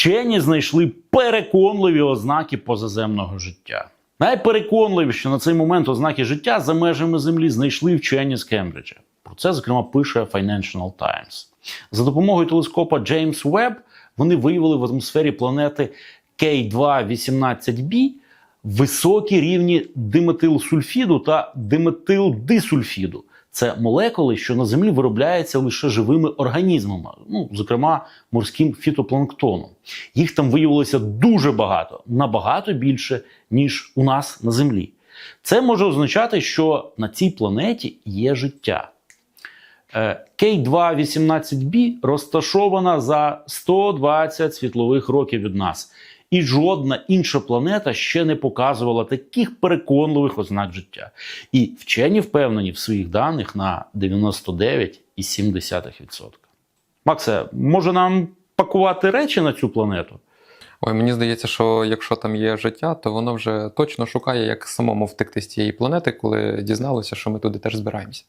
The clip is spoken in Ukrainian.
вчені знайшли переконливі ознаки позаземного життя. Найпереконливіші на цей момент ознаки життя за межами Землі знайшли вчені з Кембриджа. Про це, зокрема, пише Financial Times. За допомогою телескопа Джеймс Веб вони виявили в атмосфері планети K2-18b високі рівні диметилсульфіду та диметилдисульфіду. Це молекули, що на землі виробляються лише живими організмами, ну зокрема морським фітопланктоном. Їх там виявилося дуже багато, набагато більше ніж у нас на землі. Це може означати, що на цій планеті є життя. Е, K2-18b розташована за 120 світлових років від нас, і жодна інша планета ще не показувала таких переконливих ознак життя. І вчені впевнені в своїх даних на 99,7%. Максе, може нам пакувати речі на цю планету? Ой, мені здається, що якщо там є життя, то воно вже точно шукає, як самому втекти з цієї планети, коли дізналося, що ми туди теж збираємося.